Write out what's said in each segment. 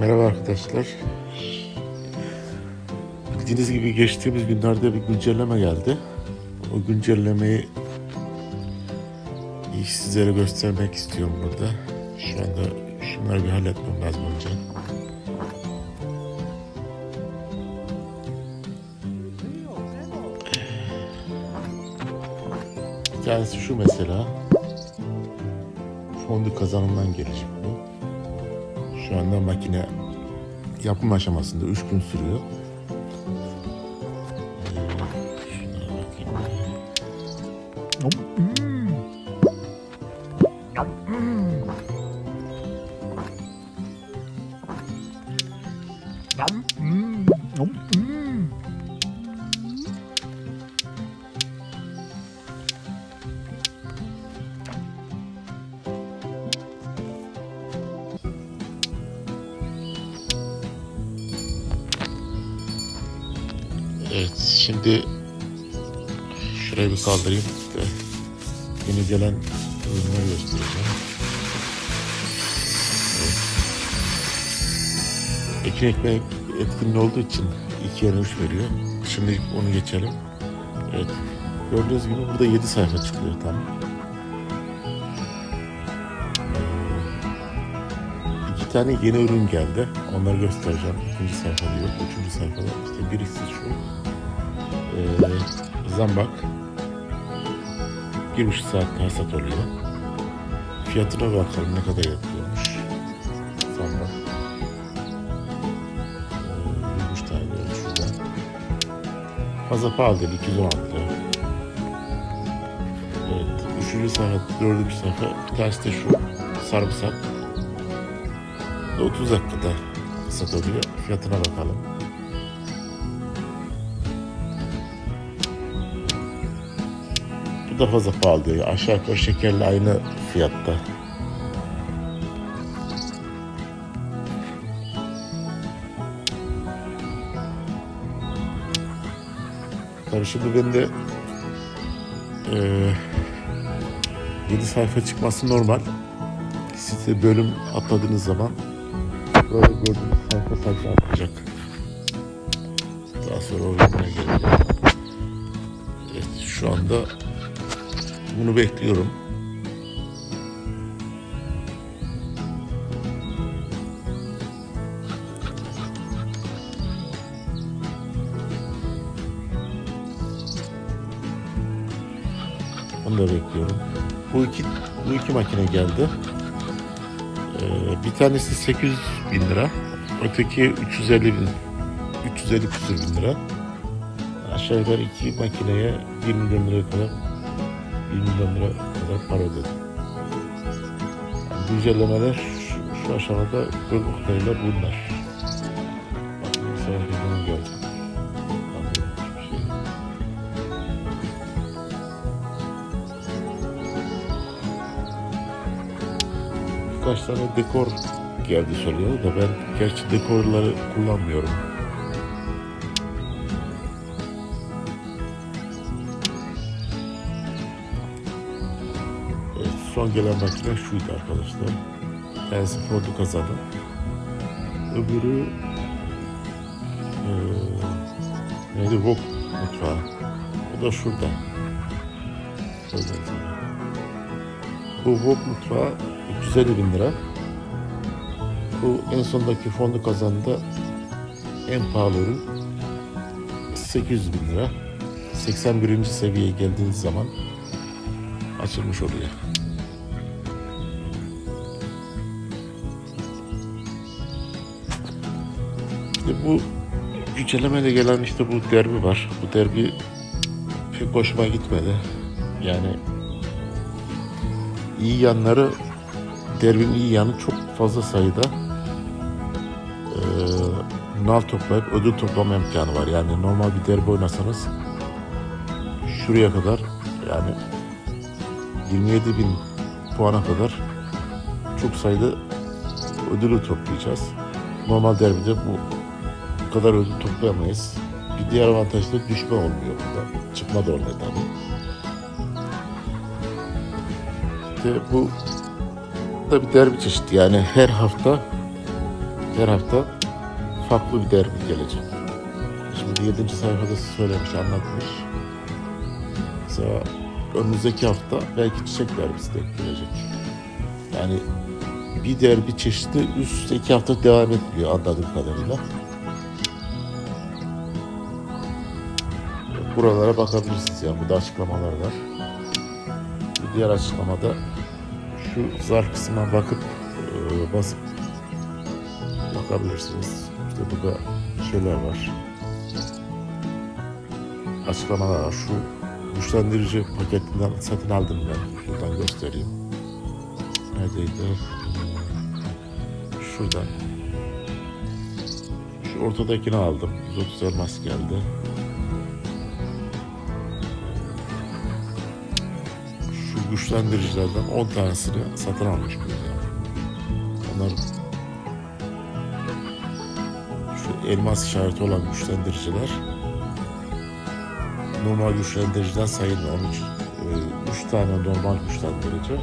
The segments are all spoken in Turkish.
Merhaba arkadaşlar. Bildiğiniz gibi geçtiğimiz günlerde bir güncelleme geldi. O güncellemeyi sizlere göstermek istiyorum burada. Şu anda şunları bir halletmem lazım önce. Bir tanesi şu mesela. Fondü kazanımdan gelecek bu. Şu anda makine yapım aşamasında 3 gün sürüyor. Ee, bakayım. Şimdi şurayı bir kaldırayım da yeni gelen ürünleri göstereceğim. Evet. Ekin ekmek etkinliği olduğu için iki yana üç veriyor. Şimdi onu geçelim. Evet. Gördüğünüz gibi burada 7 sayfa çıkıyor tam. İki tane yeni ürün geldi. Onları göstereceğim. İkinci sayfada yok. Üçüncü sayfada. İşte birisi şu. Ee, zambak. Bir buçuk saatte hasat oluyor. Fiyatına bakalım ne kadar yapıyormuş. Zambak. Ee, bir buçuk tane şurada. Fazla pahalı değil. 216 lira. Evet. Üçüncü sayfa, dördüncü sayfa. Tanesi de şu. Sarımsak. 30 dakikada hasat oluyor. Fiyatına bakalım. Bu da fazla pahalı diyor. Aşağı yukarı şekerle aynı fiyatta. Tabii şimdi ben de eee 7 sayfa çıkması normal. Size bölüm atladığınız zaman böyle gördüğünüz sayfa sayfa atacak. Daha sonra o bölüme gelecek. Evet, şu anda bunu bekliyorum. Onu da bekliyorum. Bu iki, bu iki makine geldi. Ee, bir tanesi 800 bin lira. Öteki 350 bin. 350 küsur bin lira. Aşağı yukarı iki makineye 1 milyon liraya kadar 1 milyon lira kadar para ödedim. Yani güncellemeler şu, aşamada gördüğüm kadarıyla bunlar. Bak, Mesela şey. Birkaç tane dekor geldi söylüyor da ben gerçi dekorları kullanmıyorum. Son gelen makine şuydu arkadaşlar. Tanesi Ford'u kazandı. Öbürü eee neydi? Wok mutfağı. O da şurada. Şöyle. Bu Wok mutfağı 350 bin lira. Bu en sondaki fondu kazandı en pahalı ürün 800 bin lira. 81. seviyeye geldiğiniz zaman açılmış oluyor. İşte bu güncellemeyle gelen işte bu derbi var. Bu derbi pek hoşuma gitmedi. Yani iyi yanları derbinin iyi yanı çok fazla sayıda eee nal toplayıp ödül toplama imkanı var. Yani normal bir derbi oynasanız şuraya kadar yani 27 bin puana kadar çok sayıda ödülü toplayacağız. Normal derbide bu kadar ödül toplayamayız. Bir diğer avantaj da düşme olmuyor burada. Çıkma da olmuyor tabii. İşte bu da bir derbi çeşidi. Yani her hafta Her hafta farklı bir derbi gelecek. Şimdi 7. sayfada söylemiş, anlatmış. Mesela önümüzdeki hafta belki çiçek derbisi de gelecek. Yani bir derbi çeşidi üst iki hafta devam etmiyor anladığım kadarıyla. Buralara bakabilirsiniz yani burada açıklamalar var. Bir diğer açıklamada şu zar kısmına bakıp e, basıp bakabilirsiniz. İşte burada şeyler var. Açıklamalar var. Şu güçlendirici paketinden satın aldım ben. Şuradan göstereyim. Neredeydi? Şuradan. Şu ortadakini aldım. 130 elmas geldi. Güçlendiricilerden 10 tanesini satın almış böyle. Onlar şu elmas işareti olan güçlendiriciler normal güçlendiriciden sayılmıyor. Onun için 3 tane normal güçlendirici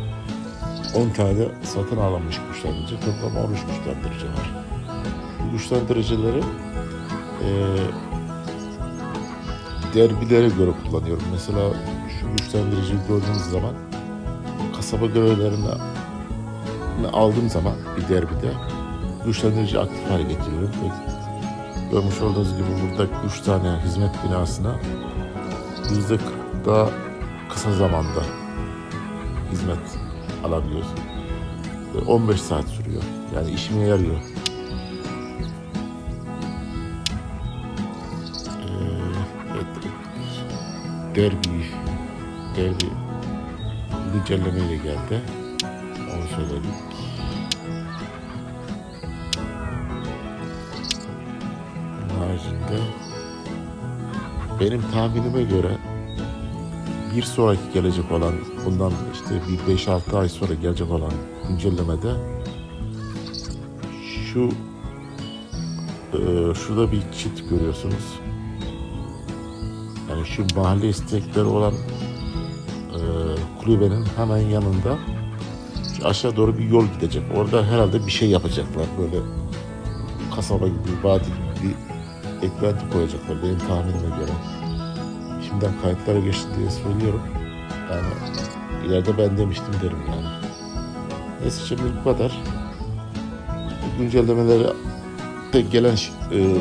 10 tane satın alınmış güçlendirici. Toplam 13 güçlendirici var. Bu güçlendiricileri e, derbilere göre kullanıyorum. Mesela şu güçlendiriciyi gördüğünüz zaman kasaba görevlerini aldığım zaman bir derbide güçlendirici aktif hale getiriyorum. Görmüş olduğunuz gibi burada 3 tane hizmet binasına yüzde 40 daha kısa zamanda hizmet alabiliyorsun. Ve 15 saat sürüyor. Yani işime yarıyor. Ee, evet, derbi, derbi güncellemeyle geldi. Onu söyledik. Haricinde benim tahminime göre bir sonraki gelecek olan bundan işte bir 5-6 ay sonra gelecek olan güncellemede şu e, şurada bir çit görüyorsunuz. Yani şu mahalle istekleri olan e, kulübenin hemen yanında aşağı doğru bir yol gidecek. Orada herhalde bir şey yapacaklar. Böyle kasaba gibi, vadi gibi bir eklenti koyacaklar benim tahminime göre. Şimdiden kayıtlara geçti diye söylüyorum. Yani ileride ben demiştim derim yani. Neyse şimdi bu kadar. Bu güncellemelere de gelen e,